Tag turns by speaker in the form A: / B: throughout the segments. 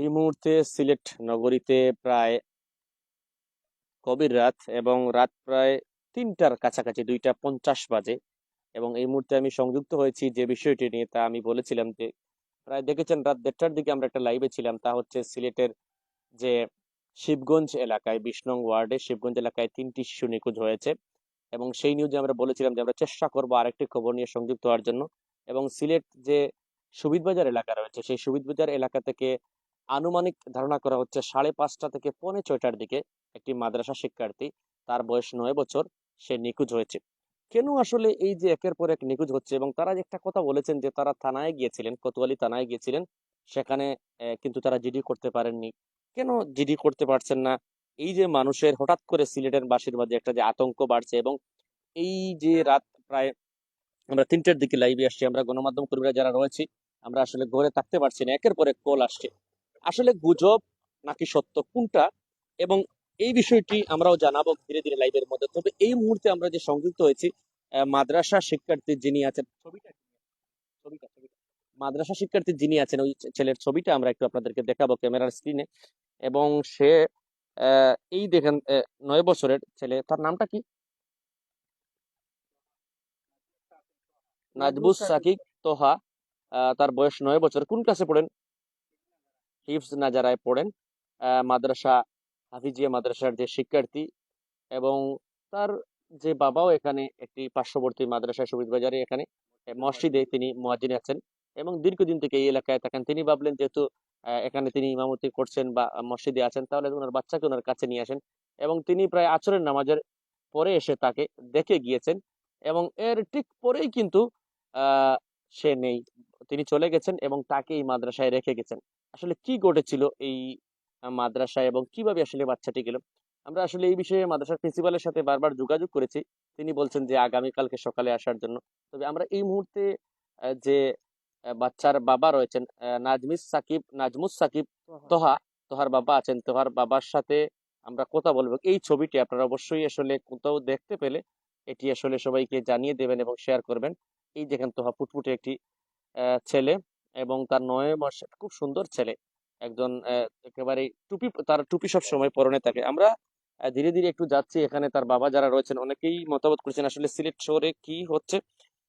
A: এই মুহূর্তে সিলেট নগরীতে প্রায় গভীর রাত এবং রাত প্রায় তিনটার কাছাকাছি, দুইটা পঞ্চাশ বাজে এবং এই মুহূর্তে আমি সংযুক্ত হয়েছি যে বিষয়টি নিয়ে তা আমি বলেছিলাম যে প্রায় দেখেছেন রাত দেড়টার দিকে আমরা একটা লাইভে ছিলাম, তা হচ্ছে সিলেটের যে শিবগঞ্জ এলাকায় নং ওয়ার্ডে শিবগঞ্জ এলাকায় তিনটি শিশু নিখোঁজ হয়েছে এবং সেই নিউজে আমরা বলেছিলাম যে আমরা চেষ্টা করব আরেকটি খবর নিয়ে সংযুক্ত হওয়ার জন্য এবং সিলেট যে সুবিধবাজার এলাকা রয়েছে, সেই সুবিধবাজার এলাকা থেকে আনুমানিক ধারণা করা হচ্ছে সাড়ে পাঁচটা থেকে পৌনে ছয়টার দিকে একটি মাদ্রাসা শিক্ষার্থী তার বয়স নয় বছর, সে নিখোঁজ হয়েছে। কেন আসলে এই যে একের পর এক নিখোঁজ হচ্ছে এবং তারা একটা কথা বলেছেন যে তারা থানায় গিয়েছিলেন, কোতোয়ালি থানায় গিয়েছিলেন, সেখানে কিন্তু তারা জিডি করতে পারেননি। কেন জিডি করতে পারছেন না? এই যে মানুষের হঠাৎ করে সিলেটের বাসীর মাঝে একটা যে আতঙ্ক বাড়ছে এবং এই যে রাত প্রায়, আমরা তিনটের দিকে লাইভে আসছি, আমরা গণমাধ্যম কর্মীরা যারা রয়েছি, আমরা আসলে ঘরে থাকতে পারছি না, একের পর এক কল আসছে। আসলে গুজব নাকি সত্য কোনটা? এবং এই বিষয়টি আমরাও জানাব ধীরে ধীরে লাইভের মধ্যে। তবে এই মুহূর্তে আমরা যে সংযুক্ত হয়েছি মাদ্রাসা শিক্ষার্থী যিনি আছেন ছবিটা ছবিটা ছবিটা। মাদ্রাসা শিক্ষার্থী যিনি আছেন ওই ছেলের ছবিটা আমরা একটু আপনাদেরকে দেখাবো ক্যামেরার স্ক্রিনে এবং সে আহ, এই দেখেন নয় বছরের ছেলে। তার নামটা কি? নাজবুস সাকিব। তোহা। আহ, তার বয়স নয় বছর। কোন ক্লাসে পড়েন? হিফজ নাজারায় পড়েন মাদ্রাসা, হাফিজিয়া মাদ্রাসার যে শিক্ষার্থী এবং তার যে বাবাও এখানে একটি পার্শ্ববর্তী মাদ্রাসা সুবিধ বাজারে এখানে মসজিদে তিনি মুয়াজ্জিন আছেন এবং দীর্ঘদিন থেকে এই এলাকায় থাকেন। তিনি ভাবলেন যেহেতু এখানে তিনি ইমামতি করছেন বা মসজিদে আছেন তাহলে ওনার বাচ্চাকে ওনার কাছে নিয়ে আসেন এবং তিনি প্রায় আচরের নামাজের পরে এসে তাকে দেখে গিয়েছেন এবং এর ঠিক পরেই কিন্তু সে নেই। তিনি চলে গেছেন এবং তাকে এই মাদ্রাসায় রেখে গেছেন। আসলে কি ঘটেছিল এই মাদ্রাসায় এবং কীভাবে আসলে বাচ্চাটি গেল? আমরা আসলে এই বিষয়ে মাদ্রাসার প্রিন্সিপালের সাথে বারবার যোগাযোগ করেছি। তিনি বলছেন যে আগামীকালকে সকালে আসার জন্য। তবে আমরা এই মুহূর্তে যে বাচ্চার বাবা রয়েছেন নাজমিস সাকিব নাজমুস সাকিব তোহা। তোহার বাবা আছেন। তোহার বাবার সাথে আমরা কথা বলব। এই ছবিটি আপনারা অবশ্যই আসলে কোথাও দেখতে পেলে এটি আসলে সবাইকে জানিয়ে দেবেন এবং শেয়ার করবেন। এই দেখেন তোহা ফুটফুটে একটি আহ, ছেলে। এবং তার নয় মাসের খুব সুন্দর ছেলে। একজন একেবারে টুপি, তার টুপি সব সময় পরনে থাকে। আমরা ধীরে ধীরে একটু যাচ্ছি এখানে। তার বাবা যারা রয়েছেন, অনেকেই মতামত করছেন আসলে সিলেট শহরে কি হচ্ছে?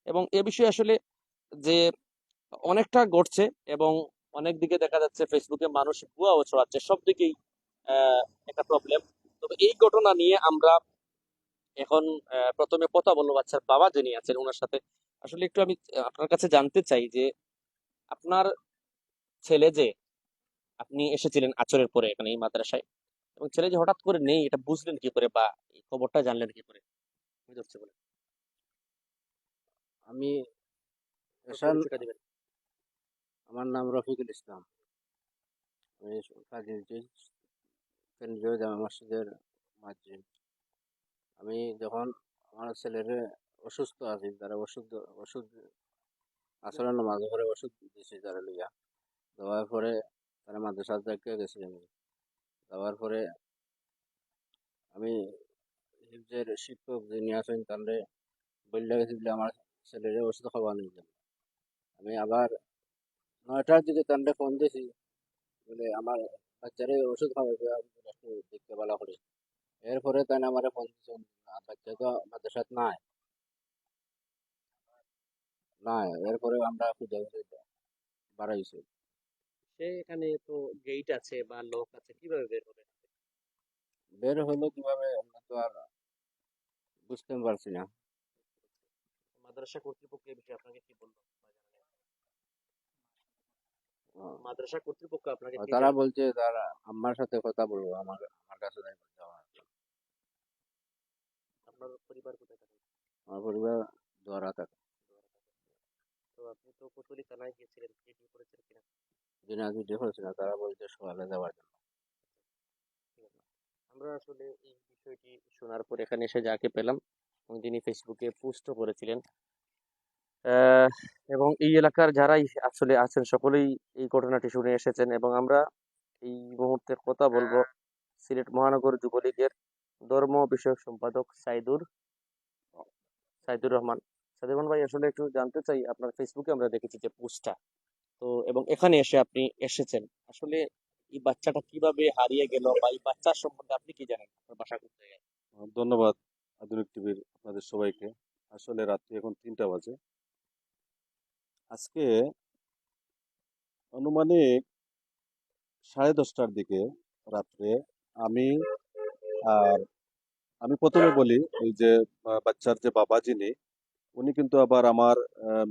A: এবং এ বিষয়ে আসলে যে অনেকটা ঘটছে এবং অনেক দিকে দেখা যাচ্ছে ফেসবুকে মানুষ ভুয়াও ছড়াচ্ছে, সব দিকেই একটা প্রবলেম তবে এই ঘটনা নিয়ে আমরা এখন প্রথমে কথা বলব বাচ্চার বাবা যিনি আছেন ওনার সাথে। আসলে একটু আমি আপনার কাছে জানতে চাই যে আপনার ছেলে যে আপনি এসেছিলেন আচরের পরে এখানে এই মাদ্রাসায় এবং ছেলে যে হঠাৎ করে নেই এটা বুঝলেন কি করে বা এই খবরটা জানলেন কি করে? ধরছে বলে
B: আমি আমার নাম রফিকুল ইসলাম। আমি কাজী কেন্দ্রীয় জামা মসজিদের মাঝে আমি যখন আমার ছেলের অসুস্থ আছি তারা ওষুধ ওষুধ আসলে নামাজ পরে ওষুধ দিয়েছি তারা লইয়া। দেওয়ার পরে তারা মাদ্রাসা থেকে গেছি। আমি দেওয়ার পরে আমি হিফজের শিক্ষক যিনি আছেন তাহলে বললে গেছি যে আমার ছেলের ওষুধ খাওয়ানোর জন্য আমি আবার নয়টার দিকে তান্ডে ফোন দিয়েছি বলে আমার বাচ্চারে ওষুধ বলে একটু দেখতে ভালো করে। এরপরে তাই আমার ফোন দিয়েছেন আর বাচ্চা তো মাদ্রাসাত নাই। এরপরে আমরা খুঁজে বাড়াইছি
A: সে এখানে তো গেট আছে বা লোক আছে কীভাবে বের হবে?
B: বের হলো কীভাবে আমরা তো আর বুঝতে পারছি না।
A: মাদ্রাসা কর্তৃপক্ষ এই বিষয়ে আপনাকে কি বলল? মাদ্রাসা কর্তৃপক্ষ আপনাকে
B: তারা বলছে তারা আমার সাথে কথা বলব আমার আমার কাছে নাই বলছে আমার
A: আপনার পরিবার কোথায় থাকে?
B: আমার পরিবার দ্বারা থাকে।
A: তো আপনি তো কোতোয়ালি থানায় গিয়েছিলেন জিডি করেছেন কিনা?
B: তারা বলছে সকালে যাওয়ার জন্য।
A: আমরা আসলে এই বিষয়টি শোনার পর এখানে এসে যাকে পেলাম এবং যিনি ফেসবুকে পোস্টও করেছিলেন। এবং এই এলাকার যারাই আসলে আছেন সকলেই এই ঘটনাটি শুনে এসেছেন। এবং আমরা এই মুহূর্তে কথা বলব সিলেট মহানগর যুবলীগের ধর্ম বিষয়ক সম্পাদক সাইদুর সাইদুর রহমান। সাইদুর ভাই, আসলে একটু জানতে চাই, আপনার ফেসবুকে আমরা দেখেছি যে পোস্টটা। তো, এবং এখানে এসে আপনি এসেছেন। আসলে এই বাচ্চাটা কীভাবে হারিয়ে গেল বা এই বাচ্চার সম্বন্ধে আপনি কি জানেন? আপনার বাসা কোথায়?
C: ধন্যবাদ আধুনিক টিভির আপনাদের সবাইকে। আসলে রাত্রি এখন তিনটা বাজে। আজকে আনুমানিক সাড়ে দশটার দিকে রাত্রে আমি আর আমি প্রথমে বলি, এই যে বাচ্চার যে বাবা যিনি উনি কিন্তু আবার আমার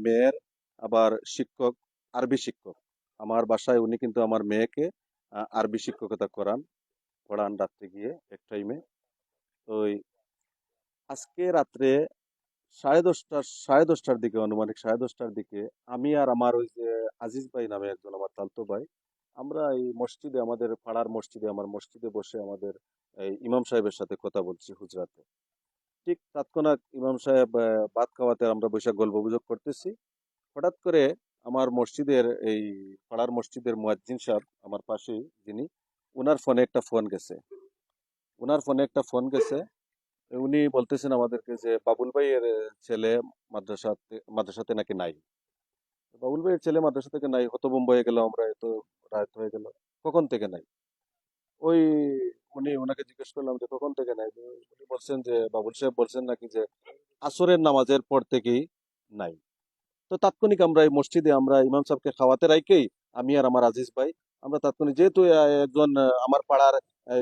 C: মেয়ের আবার শিক্ষক, আরবি শিক্ষক। আমার বাসায় উনি কিন্তু আমার মেয়েকে আরবি শিক্ষকতা করান, পড়ান রাত্রে গিয়ে এক টাইমে ওই আজকে রাত্রে সাড়ে দশটার সাড়ে দশটার দিকে আনুমানিক সাড়ে দশটার দিকে আমি আর আমার ওই যে আজিজ ভাই নামে একজন আমার তালতো ভাই, আমরা এই মসজিদে, আমাদের পাড়ার মসজিদে, আমার মসজিদে বসে আমাদের এই ইমাম সাহেবের সাথে কথা বলছি হুজরাতে। ঠিক তৎক্ষণাৎ ইমাম সাহেব ভাত খাওয়াতে আমরা বসে গল্প অভিযোগ করতেছি। হঠাৎ করে আমার মসজিদের এই পাড়ার মসজিদের মুয়াজ্জিন সাহেব, আমার পাশেই যিনি ওনার ফোনে একটা ফোন গেছে। ওনার ফোনে একটা ফোন গেছে। উনি বলতেছেন আমাদেরকে যে, বাবুল ভাইয়ের ছেলে মাদ্রাসাতে মাদ্রাসাতে নাকি নাই? বাবুল ভাইয়ের ছেলে মাদ্রাসা থেকে নাই, হতভম্ব হয়ে গেল আমরা, এত রায়ত হয়ে গেল। কখন থেকে নাই? ওই উনি ওনাকে জিজ্ঞেস করলাম যে, কখন থেকে নাই? উনি বলছেন যে, বাবুল সাহেব বলছেন নাকি যে, আসরের নামাজের পর থেকেই নাই। তো তাৎক্ষণিক আমরা এই মসজিদে আমরা ইমাম সাহেবকে খাওয়াতে রাইকেই আমি আর আমার আজিজ ভাই, আমরা তাৎক্ষণিক যেহেতু একজন আমার পাড়ার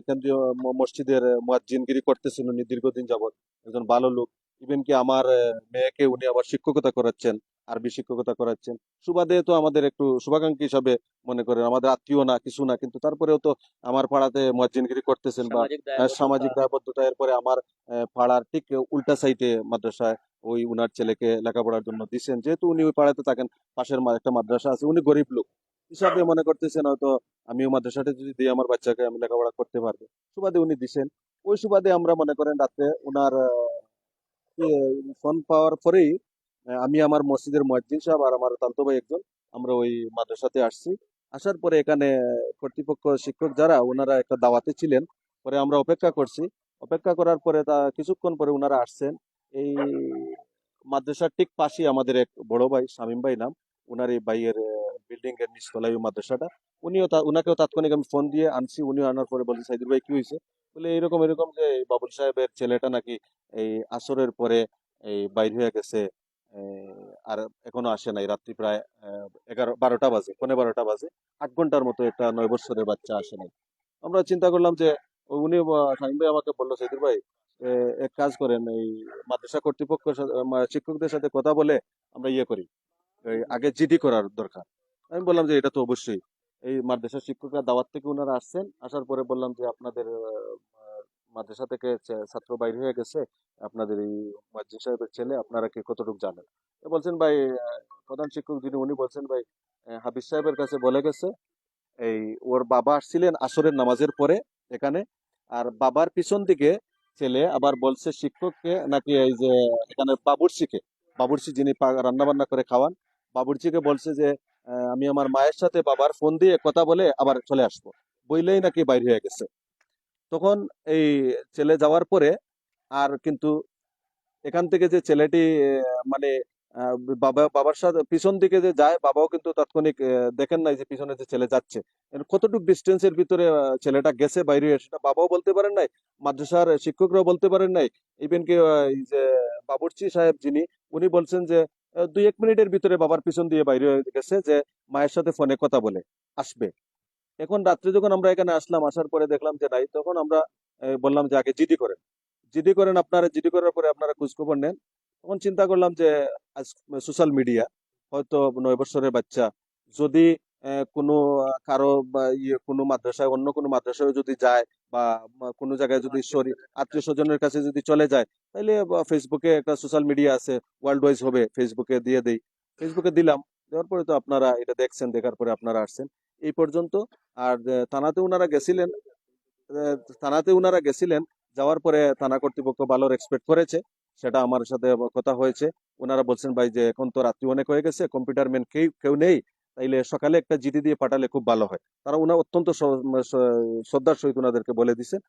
C: কেন্দ্রীয় মসজিদের মুয়াজ্জিনগিরি করতেছেন, উনি দীর্ঘদিন যাবত একজন ভালো লোক। ইভেন কি আমার মেয়েকে উনি আবার শিক্ষকতা করাচ্ছেন। আরবি শিক্ষকতা করাচ্ছেন। সুবাদে তো আমাদের একটু শুভাকাঙ্ক্ষী হিসাবে মনে করেন আমাদের আত্মীয় না কিছু না কিন্তু তারপরেও তো আমার পাড়াতে মুয়াজ্জিনগিরি করতেছেন বা
A: সামাজিক দায়বদ্ধতা।
C: এরপরে আমার পাড়ার ঠিক উল্টা সাইডে মাদ্রাসায় ওই উনার ছেলেকে লেখাপড়ার জন্য দিছেন। যেহেতু উনি ওই পাড়াতে থাকেন পাশের একটা মাদ্রাসা আছে উনি গরিব লোক। হিসাবে মনে করতেছেন হয়তো আমিও মাদ্রাসাটা যদি দিই আমার বাচ্চাকে আমি লেখাপড়া করতে পারব। সুবাদে উনি দিছেন। ওই সুবাদে আমরা মনে করেন রাত্রে উনার ফোন পাওয়ার পরেই আমি আমার মসজিদের মুয়াজ্জিন সাহেব আর আমার তালতো ভাই একজন, আমরা ওই মাদ্রাসাতে আসছি। আসার পরে এখানে কর্তৃপক্ষ শিক্ষক যারা, ওনারা একটা দাওয়াতে ছিলেন। পরে আমরা অপেক্ষা করছি। অপেক্ষা করার পরে তা, কিছুক্ষণ পরে ওনারা আসছেন। এই মাদ্রাসার ঠিক পাশেই আমাদের এক বড় ভাই, শামীম ভাই নাম, ওনার এই ভাইয়ের বিল্ডিং এর নিচতলায় ওই মাদ্রাসাটা। উনিও উনাকেও তাৎক্ষণিক আমি ফোন দিয়ে আনছি। উনিও আনার পরে বলছি, সাইদুর ভাই, কি হয়েছে? বলে এরকম এরকম যে বাবুল সাহেবের ছেলেটা নাকি এই আসরের পরে এই বাইর হয়ে গেছে আর এখনও আসে নাই। রাত্রি প্রায় এগারো বারোটা বাজে পনেরো বারোটা বাজে। আট ঘণ্টার মতো একটা নয় বছরের বাচ্চা আসে নাই। আমরা চিন্তা করলাম যে উনি শামীম ভাই আমাকে বলল সাইদুর ভাই এক কাজ করেন এই মাদ্রাসা কর্তৃপক্ষের সাথে শিক্ষকদের সাথে কথা বলে আমরা ইয়ে করি। আগে জিডি করার দরকার। আমি বললাম যে এটা তো অবশ্যই। এই মাদ্রাসা শিক্ষকরা দাওয়াত থেকে ওনারা আসছেন আসার পরে বললাম যে আপনাদের মাদ্রাসা থেকে ছাত্র বাইরে হয়ে গেছে। আপনাদের এই মাদ্রাসা সাহেবের ছেলে, আপনারা কি কতটুকু জানেন? বলছেন, ভাই প্রধান শিক্ষক যিনি, উনি বলছেন, ভাই হাফিজ সাহেবের কাছে বলে গেছে, এই ওর বাবা আসছিলেন আসরের নামাজের পরে এখানে, আর বাবার পিছন দিকে ছেলে আবার বলছে শিক্ষককে নাকি এই যে, এখানে বাবুর্চিকে, বাবুর্চি যিনি রান্না বান্না করে খাওয়ান, বাবুর্চিকে বলছে যে আমি আমার মায়ের সাথে বাবার ফোন দিয়ে কথা বলে আবার চলে আসব। বইলেই নাকি বাইরে হয়ে গেছে। তখন এই ছেলে যাওয়ার পরে আর কিন্তু এখান থেকে যে ছেলেটি মানে বাবা, বাবার সাথে পিছন দিকে যে যায়, বাবাও কিন্তু তাৎক্ষণিক দেখেন নাই যে পিছনে যে ছেলে যাচ্ছে। কতটুকু ডিস্টেন্সের ভিতরে ছেলেটা গেছে, বাইরে সেটা বাবাও বলতে পারেন নাই, মাদ্রাসার শিক্ষকরাও বলতে পারেন নাই। ইভেন কি যে বাবুর্চি সাহেব যিনি, উনি বলছেন যে দুই এক মিনিটের ভিতরে বাবার পিছন দিয়ে বাইরে গেছে যে মায়ের সাথে ফোনে কথা বলে, আসবে। এখন রাত্রে যখন আমরা এখানে আসলাম, আসার পরে দেখলাম যে নাই, তখন আমরা বললাম যে আগে জিডি করেন। জিডি করেন আপনারা, জিডি করার পরে আপনারা খোঁজখবর নেন। তখন চিন্তা করলাম যে আজ সোশ্যাল মিডিয়া হয়তো নয় বছরের বাচ্চা। যদি কোনো কারও বা ইয়ে কোনো মাদ্রাসায়, অন্য কোনো মাদ্রাসায় যদি যায় বা কোনো জায়গায় যদি সরি, আত্মীয় স্বজনের কাছে যদি চলে যায় তাহলে ফেসবুকে একটা সোশ্যাল মিডিয়া আছে ওয়ার্ল্ড ওয়াইজ হবে ফেসবুকে দিয়ে দেই। ফেসবুকে দিলাম, দেওয়ার পরে তো আপনারা এটা দেখছেন, দেখার পরে আপনারা আসছেন। এই পর্যন্ত। আর থানাতে ওনারা গেছিলেন থানাতে ওনারা গেছিলেন, যাওয়ার পরে থানা কর্তৃপক্ষ ভালো এক্সপেক্ট করেছে, সেটা আমার সাথে কথা হয়েছে। ওনারা বলছেন, ভাই, যে এখন তো রাত্রি অনেক হয়ে গেছে কম্পিউটার ম্যান কেউ কেউ নেই, তাইলে সকালে একটা জিডি দিয়ে পাঠালে খুব ভালো হয়। তারা ওনার অত্যন্ত স- শ্রদ্ধার সহিত ওনাদেরকে বলে দিছেন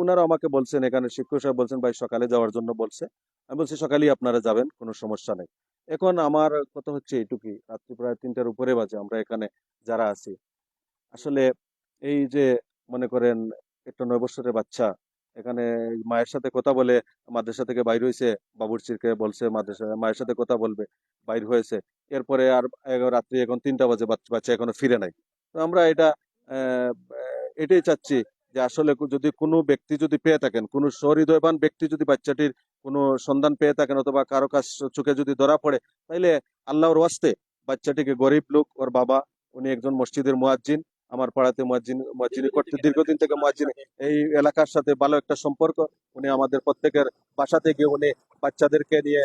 C: ওনারা আমাকে বলছেন, এখানে শিক্ষক সাহেব বলছেন, ভাই, সকালে যাওয়ার জন্য বলছে। আমি বলছি, সকালেই আপনারা যাবেন, কোনো সমস্যা নেই। এখন আমার কথা হচ্ছে এইটুকুই, রাত্রি প্রায় তিনটার উপরে বাজে, আমরা এখানে যারা আছি। আসলে এই যে মনে করেন একটা নয় বছরের বাচ্চা, এখানে মায়ের সাথে কথা বলে মাদ্রাসা থেকে বাইর হয়েছে বাবুর্চিকে বলছে মাদ্রাসা, মায়ের সাথে কথা বলবে, বাইর হয়েছে। এরপরে আর রাত্রি এখন তিনটা বাজে, বাচ্চা এখনও ফিরে নাই। তো আমরা এটা এটাই চাচ্ছি যে আসলে যদি কোনো ব্যক্তি যদি পেয়ে থাকেন, কোনো সহৃদয়বান ব্যক্তি যদি বাচ্চাটির কোনো সন্ধান পেয়ে থাকেন অথবা কারও কাছ চোখে যদি ধরা পড়ে, তাইলে আল্লাহর ওয়াস্তে বাচ্চাটিকে গরিব লোক, ওর বাবা, উনি একজন মসজিদের মুয়াজ্জিন আমার পাড়াতে মুয়াজ্জিন মুয়াজ্জিনি করতে দীর্ঘদিন থেকে মার্জিন এই এলাকার সাথে ভালো একটা সম্পর্ক। উনি আমাদের প্রত্যেকের বাসাতে গিয়ে উনি বাচ্চাদেরকে নিয়ে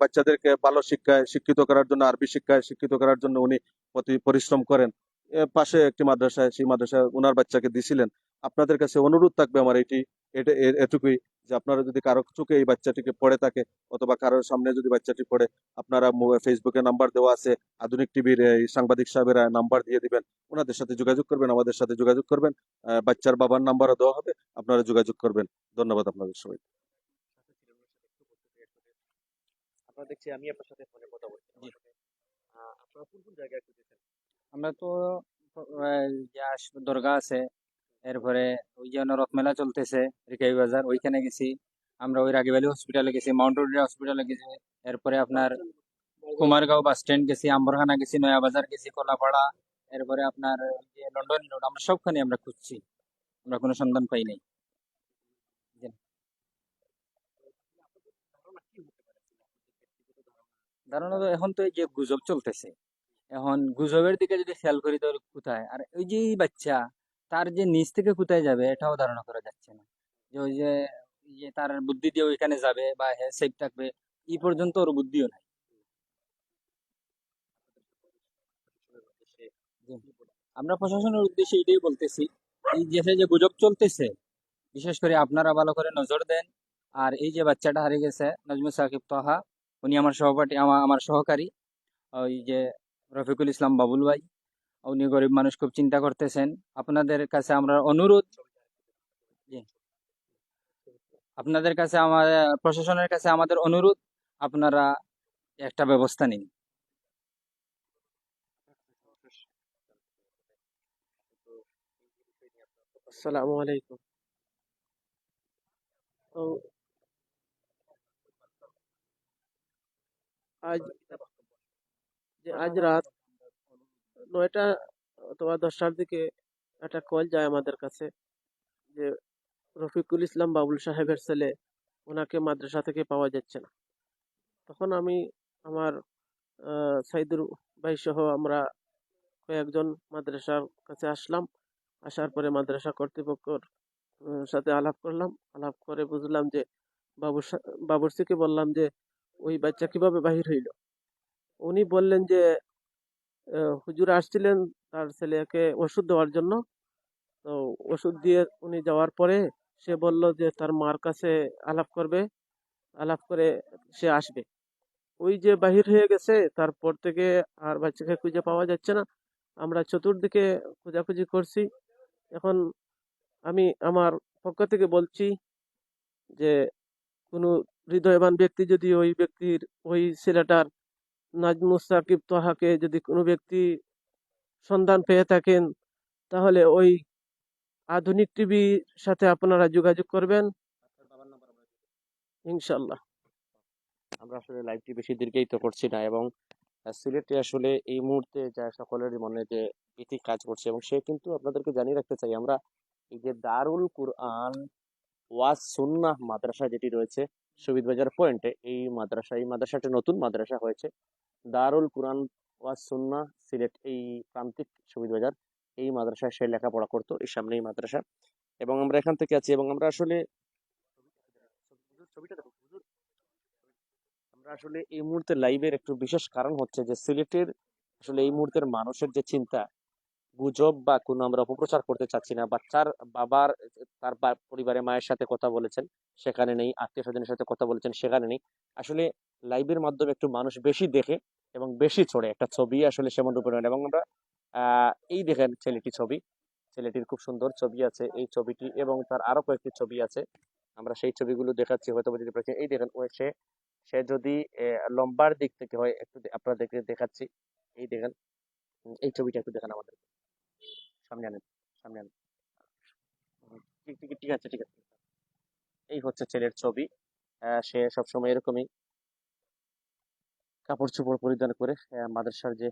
C: বাচ্চাদেরকে ভালো শিক্ষায় শিক্ষিত করার জন্য, আরবি শিক্ষায় শিক্ষিত করার জন্য উনি প্রতি পরিশ্রম করেন। পাশে একটি মাদ্রাসায়, সেই মাদ্রাসায় ওনার বাচ্চাকে দিছিলেন। আপনাদের কাছে অনুরোধ থাকবে আমার এটি এটা এটুকুই যে আপনারা যদি কারও চোখে এই বাচ্চাটিকে পড়ে থাকে অথবা কারোর সামনে যদি বাচ্চাটি পড়ে আপনারা ফেসবুকে নাম্বার দেওয়া আছে আধুনিক টিভির এই সাংবাদিক সাহেবেরা নাম্বার দিয়ে দিবেন ওনাদের সাথে যোগাযোগ করবেন আমাদের সাথে যোগাযোগ করবেন বাচ্চার বাবার নাম্বারও দেওয়া হবে আপনারা যোগাযোগ করবেন। ধন্যবাদ আপনাদের সবাই
A: আপনারা দেখছি আমি আপনার সাথে ফোনে কথা বলছি। আমার সাথে, আহ, আপনারা কোন কোন জায়গায়
D: আমরা তো দরগা আছে এরপরে ওই যে নরক মেলা চলতেছে রিকাই বাজার, ওইখানে গেছি। আমরা ওই রাগিবালি হসপিটালে গেছি মাউন্ট রোড হসপিটালে গেছি। এরপরে আপনার কুমারগাঁও বাস স্ট্যান্ড গেছি, আম্বরখানা গেছি নয়া বাজার গেছি, কলাপাড়া। এরপরে আপনার যে লন্ডন রোড আমরা সবখানে আমরা খুঁজছি। আমরা কোনো সন্ধান পাই নাই। ধারণা তো এখন তো এই যে গুজব চলতেছে। এখন গুজবের দিকে যদি খেয়াল করি তো কোথায়? আর ওই যে বাচ্চা তার যে নিচ থেকে কোথায় যাবে এটাও ধারণা করা যাচ্ছে না। যে ওই যে যে তার বুদ্ধি দিয়ে ওইখানে যাবে বা হ্যাঁ সেফ থাকবে, এই পর্যন্ত ওর বুদ্ধিও নাই। আমরা প্রশাসনের উদ্দেশ্যে এটাই বলতেছি, এই দেশে যে গুজব চলতেছে, বিশেষ করে আপনারা ভালো করে নজর দেন। আর এই যে বাচ্চাটা হারিয়ে গেছে, নজমুল সাকিব তাহা, উনি আমার সহপাঠী আমার সহকারী, ওই যে রফিকুল ইসলাম বাবুল ভাই। উনি গরিব মানুষ খুব চিন্তা করতেছেন। আপনাদের কাছে আমরা অনুরোধ আপনাদের কাছে আমাদের প্রশাসনের কাছে আমাদের অনুরোধ, আপনারা একটা ব্যবস্থা নিন।
E: তো আজ রাত নয়টা অথবা দশটার দিকে একটা কল যায় আমাদের কাছে যে, রফিকুল ইসলাম বাবুল সাহেবের ছেলে, ওনাকে মাদ্রাসা থেকে পাওয়া যাচ্ছে না। তখন আমি, আমার সাইদুর ভাই সহ আমরা কয়েকজন মাদ্রাসার কাছে আসলাম। আসার পরে মাদ্রাসা কর্তৃপক্ষর সাথে আলাপ করলাম। আলাপ করে বুঝলাম যে বাবুর বাবুর্চিকে বললাম যে, ওই বাচ্চা কীভাবে বাহির হইল? উনি বললেন যে হুজুর আসছিলেন তার ছেলেকে ওষুধ দেওয়ার জন্য। তো ওষুধ দিয়ে উনি যাওয়ার পরে সে বলল যে, তার মার কাছে আলাপ করবে। আলাপ করে সে আসবে। ওই যে বাহির হয়ে গেছে, তারপর থেকে আর বাচ্চাকে খুঁজে পাওয়া যাচ্ছে না। আমরা চতুর্দিকে খোঁজাখুঁজি করছি। এখন আমি আমার পক্ষ থেকে বলছি যে, কোনো হৃদয়বান ব্যক্তি যদি ওই ব্যক্তির, ওই ছেলেটার নাজমুস সাকিব তোহাকে যদি কোনো ব্যক্তি সন্ধান পেয়ে থাকেন, তাহলে ওই আধুনিক টিভির সাথে আপনারা যোগাযোগ করবেন। ইনশাল্লাহ
A: আমরা আসলে লাইভটি বেশি দীর্ঘায়িত করছি না এবং সিলেটে আসলে এই মুহূর্তে যা সকলের মনে যে ভীতি কাজ করছে এবং সে কিন্তু আপনাদেরকে জানিয়ে রাখতে চাই, আমরা এই যে দারুল কুরআন ওয়াজ সুন্নাহ মাদ্রাসা যেটি রয়েছে, শহীদ বাজার পয়েন্টে, এই মাদ্রাসা, এই মাদ্রাসাটি নতুন মাদ্রাসা হয়েছে। দারুল কোরআন ওয়াজ সুন্না সিলেট এই প্রান্তিক শহীদ বাজার এই মাদ্রাসায় সে লেখাপড়া করতো এর সামনে এই মাদ্রাসা। এবং আমরা এখান থেকে আছি এবং আমরা আসলে আমরা আসলে এই মুহূর্তে লাইভের একটু বিশেষ কারণ হচ্ছে যে সিলেটের আসলে এই মুহূর্তের মানুষের যে চিন্তা গুজব বা কোনো আমরা অপপ্রচার করতে চাচ্ছি না। বাচ্চার বাবার, তার পরিবারের মায়ের সাথে কথা বলেছেন, সেখানে নেই, আত্মীয় স্বজনের সাথে কথা বলেছেন, সেখানে নেই। আসলে লাইভের মাধ্যমে একটু মানুষ বেশি দেখে এবং বেশি ছড়ে। একটা ছবি আসলে সেমন রূপে এবং আমরা এই দেখেন ছেলেটি ছবি। ছেলেটির খুব সুন্দর ছবি আছে এই ছবিটি এবং তার আরও কয়েকটি ছবি আছে। আমরা সেই ছবিগুলো দেখাচ্ছি, হয়তো যদি পাচ্ছি এই দেখেন সে সে যদি লম্বার দিক থেকে হয়, একটু আপনাদেরকে দেখাচ্ছি। এই দেখেন, এই ছবিটা একটু দেখেন আমাদের সামনে আনেন সামনে আন। ঠিক আছে ঠিক আছে। এই হচ্ছে ছেলের ছবি। সে সবসময় এরকমই কাপড় চোপড় পরিধান করে মাদ্রাসার যে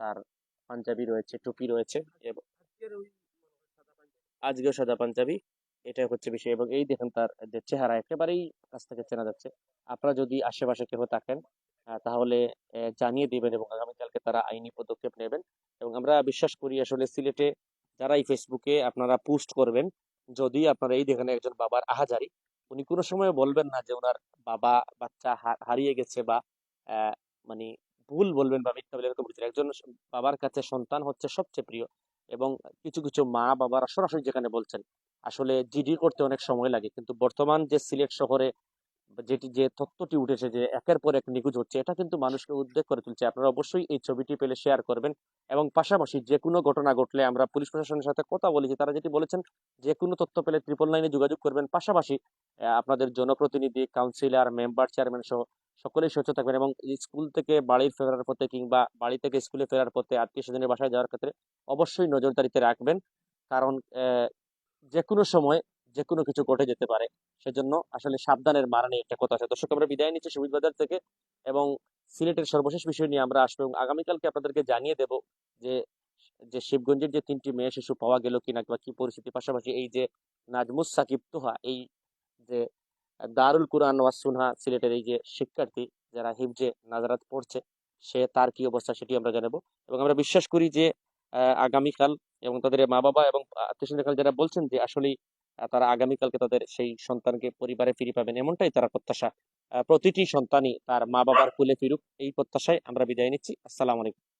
A: তার পাঞ্জাবি রয়েছে টুপি রয়েছে এবং আজকেও সাদা পাঞ্জাবি এটা হচ্ছে বিষয়। এবং এই দেখেন তার যে চেহারা একেবারেই কাছ থেকে চেনা যাচ্ছে। আপনারা যদি আশেপাশে কেউ থাকেন তাহলে জানিয়ে দিবেন এবং আগামীকালকে তারা আইনি পদক্ষেপ নেবেন। এবং আমরা বিশ্বাস করি আসলে সিলেটে যারা ফেসবুকে আপনারা পোস্ট করবেন, যদি আপনারা এই দেখেন একজন বাবার আহাজারি, উনি কোনো সময় বলবেন না যে ওনার বাবা, বাচ্চা হারিয়ে গেছে বা মানে ভুল বলবেন বা মিথ্যা বলবেন এরকম একজন বাবার কাছে সন্তান হচ্ছে সবচেয়ে প্রিয় এবং কিছু কিছু মা বাবারা সরাসরি যেখানে বলছেন, আসলে জিডি করতে অনেক সময় লাগে। কিন্তু বর্তমান যে সিলেট শহরে যেটি, যে তথ্যটি উঠেছে যে একের পর এক নিখোঁজ হচ্ছে, এটা কিন্তু মানুষকে উদ্বেগ করে তুলছে। আপনারা অবশ্যই এই ছবিটি পেলে শেয়ার করবেন এবং পাশাপাশি যে কোনো ঘটনা ঘটলে আমরা পুলিশ প্রশাসনের সাথে কথা বলেছি, তারা যেটি বলেছেন যে কোনো তথ্য পেলে ট্রিপল লাইনে যোগাযোগ করবেন। পাশাপাশি আপনাদের জনপ্রতিনিধি কাউন্সিলর মেম্বার চেয়ারম্যান সহ সকলেই সচেতন থাকবেন এবং স্কুল থেকে বাড়ির ফেরার পথে কিংবা বাড়ি থেকে স্কুলে ফেরার পথে আত্মীয় স্বজনের বাসায় যাওয়ার ক্ষেত্রে অবশ্যই নজরদারিতে রাখবেন। কারণ যে কোনো সময় যে কোনো কিছু ঘটে যেতে পারে। সেজন্য আসলে সাবধানের মারা নেই একটা কথা। আছে দর্শক, আমরা বিদায় নিচ্ছি সুবিধ বাজার থেকে এবং সিলেটের সর্বশেষ বিষয় নিয়ে আমরা আসব এবং আগামীকালকে আপনাদেরকে জানিয়ে দেব যে যে শিবগঞ্জের যে তিনটি মেয়ে শিশু পাওয়া গেল কিনা বা কি পরিস্থিতি। পাশাপাশি এই যে নাজমুস সাকিব তোহা, এই যে দারুল কুরআন ওয়াস সুনহা সিলেটের এই যে শিক্ষার্থী যারা হিফজে নাজারাত পড়ছে, সে তার কি অবস্থা সেটি আমরা জানাব এবং আমরা বিশ্বাস করি যে আগামীকাল এবং তাদের মা বাবা এবং আত্মীয় যারা বলছেন যে আসলেই তারা আগামীকালকে তাদের সেই সন্তানকে পরিবারে ফিরে পাবেন। এমনটাই তারা প্রত্যাশা। প্রতিটি সন্তানই তার মা বাবার কুলে ফিরুক, এই প্রত্যাশায় আমরা বিদায় নিচ্ছি। আসসালামু আলাইকুম।